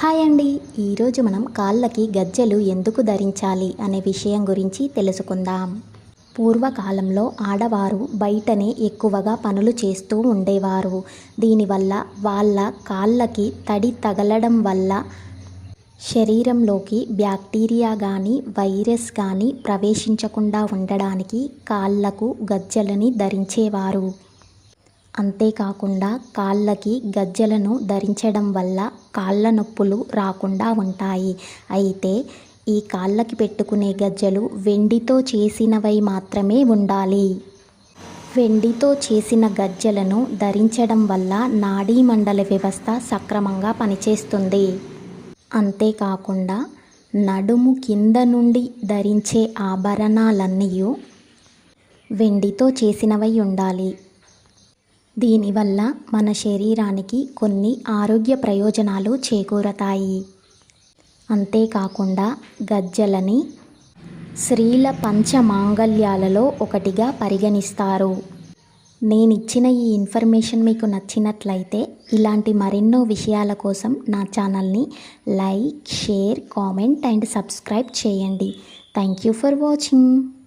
Hi అండి. ఈరోజు మనం కాళ్ళకి గజ్జెలు ఎందుకు ధరించాలి అనే విషయం గురించి తెలుసుకుందాం. పూర్వకాలంలో ఆడవారు బయటనే ఎక్కువగా పనులు చేస్తూ ఉండేవారు. దీనివల్ల వాళ్ళ కాళ్ళకి తడి తగలడం వల్ల శరీరంలోకి బ్యాక్టీరియా కానీ వైరస్ కానీ ప్రవేశించకుండా ఉండడానికి కాళ్ళకు గజ్జెలని ధరించేవారు. అంతేకాకుండా కాళ్ళకి గజ్జెలను ధరించడం వల్ల కాళ్ళ నొప్పులు రాకుండా ఉంటాయి. అయితే ఈ కాళ్ళకి పెట్టుకునే గజ్జెలు వెండితో చేసినవై మాత్రమే ఉండాలి. వెండితో చేసిన గజ్జెలను ధరించడం వల్ల నాడీ మండల వ్యవస్థ సక్రమంగా పనిచేస్తుంది. అంతేకాకుండా నడుము కింద నుండి ధరించే ఆభరణాలన్నీ వెండితో చేసినవై ఉండాలి. దీనివల్ల మన శరీరానికి కొన్ని ఆరోగ్య ప్రయోజనాలు చేకూరతాయి. అంతేకాకుండా గజ్జలని స్త్రీల పంచమాంగల్యాలలో ఒకటిగా పరిగణిస్తారు. నేను ఇచ్చిన ఈ ఇన్ఫర్మేషన్ మీకు నచ్చినట్లయితే ఇలాంటి మరెన్నో విషయాల కోసం నా ఛానల్ని like share comment and subscribe చేయండి. Thank you for watching.